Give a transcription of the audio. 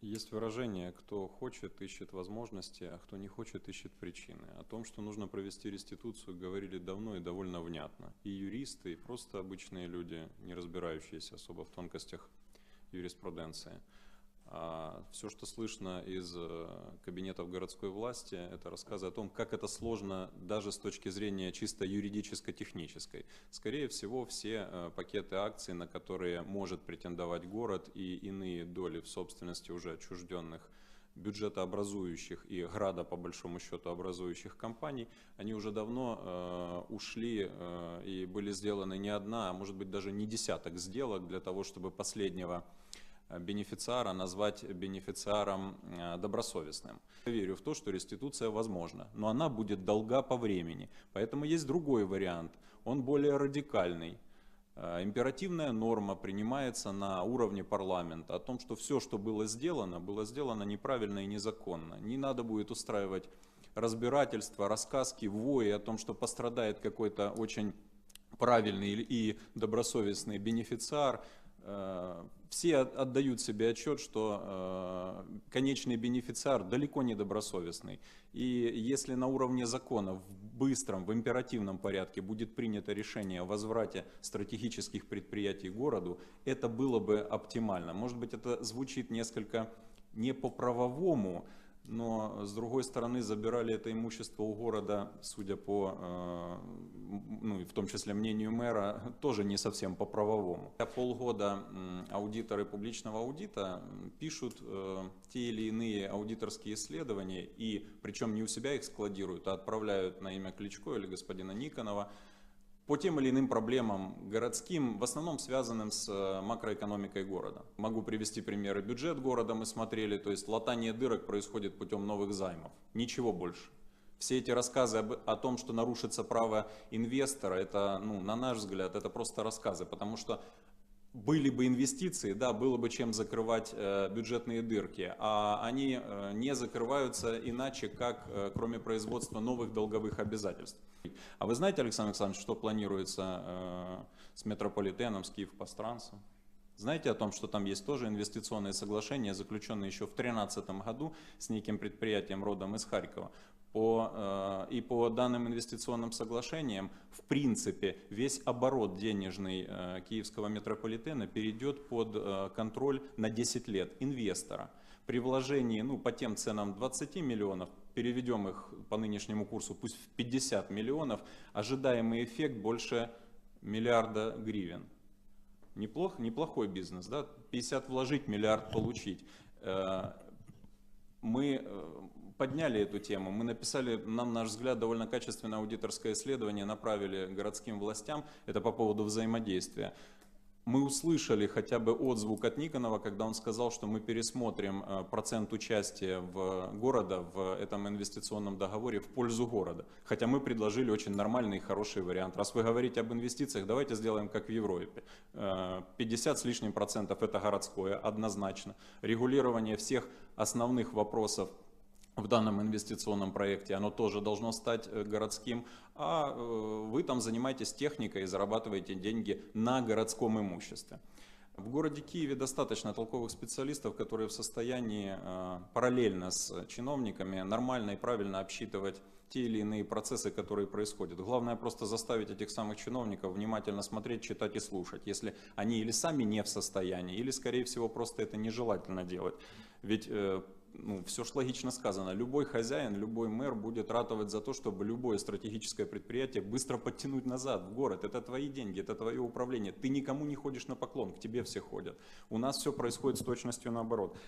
Есть выражение, кто хочет, ищет возможности, а кто не хочет, ищет причины. О том, что нужно провести реституцию, говорили давно и довольно внятно. И юристы, и просто обычные люди, не разбирающиеся особо в тонкостях юриспруденции. А все, что слышно из э, кабинетов городской власти, это рассказы о том, как это сложно даже с точки зрения чисто юридическо-технической. Скорее всего, все э, пакеты акций, на которые может претендовать город и иные доли в собственности уже отчужденных бюджетообразующих и града, по большому счету, образующих компаний, они уже давно э, ушли э, и были сделаны не одна, а может быть даже не десяток сделок для того, чтобы последнего бенефициара назвать бенефициаром э, добросовестным. Я верю в то, что реституция возможна, но она будет долга по времени. Поэтому есть другой вариант, он более радикальный. Э, императивная норма принимается на уровне парламента о том, что все, что было сделано, было сделано неправильно и незаконно. Не надо будет устраивать разбирательства, рассказки, вои о том, что пострадает какой-то очень правильный и добросовестный бенефициар, все отдают себе отчет, что э, конечный бенефициар далеко не добросовестный. И если на уровне закона в быстром, в императивном порядке будет принято решение о возврате стратегических предприятий городу, это было бы оптимально. Может быть, это звучит несколько не по правовому, но с другой стороны забирали это имущество у города, судя по, э, ну, в том числе мнению мэра, тоже не совсем по правовому. Полгода аудиторы публичного аудита пишут э, те или иные аудиторские исследования, и причем не у себя их складируют, а отправляют на имя Кличко или господина Никонова, по тем или иным проблемам городским, в основном связанным с э, макроэкономикой города. Могу привести примеры. Бюджет города мы смотрели, то есть латание дырок происходит путем новых займов. Ничего больше. Все эти рассказы об, о том, что нарушится право инвестора, это, ну, на наш взгляд, это просто рассказы, потому что были бы инвестиции, да, было бы чем закрывать э, бюджетные дырки, а они э, не закрываются иначе, как э, кроме производства новых долговых обязательств. А вы знаете, Александр Александрович, что планируется э, с метрополитеном, с Киев-Постранцем? Знаете о том, что там есть тоже инвестиционные соглашения, заключенные еще в 2013 году с неким предприятием родом из Харькова. По, э, и по данным инвестиционным соглашениям, в принципе, весь оборот денежный э, киевского метрополитена перейдет под э, контроль на 10 лет инвестора. При вложении ну, по тем ценам 20 миллионов, переведем их по нынешнему курсу, пусть в 50 миллионов, ожидаемый эффект больше миллиарда гривен неплох, неплохой бизнес, да, 50 вложить, миллиард получить. Мы подняли эту тему, мы написали, нам, наш взгляд, довольно качественное аудиторское исследование, направили городским властям, это по поводу взаимодействия мы услышали хотя бы отзвук от Никонова, когда он сказал, что мы пересмотрим э, процент участия в города в этом инвестиционном договоре в пользу города. Хотя мы предложили очень нормальный и хороший вариант. Раз вы говорите об инвестициях, давайте сделаем как в Европе. 50 э, с лишним процентов это городское, однозначно. Регулирование всех основных вопросов в данном инвестиционном проекте, оно тоже должно стать э, городским, а э, вы там занимаетесь техникой и зарабатываете деньги на городском имуществе. В городе Киеве достаточно толковых специалистов, которые в состоянии э, параллельно с чиновниками нормально и правильно обсчитывать те или иные процессы, которые происходят. Главное просто заставить этих самых чиновников внимательно смотреть, читать и слушать, если они или сами не в состоянии, или, скорее всего, просто это нежелательно делать. Ведь ну, все же логично сказано, любой хозяин, любой мэр будет ратовать за то, чтобы любое стратегическое предприятие быстро подтянуть назад в город. Это твои деньги, это твое управление. Ты никому не ходишь на поклон, к тебе все ходят. У нас все происходит с точностью наоборот.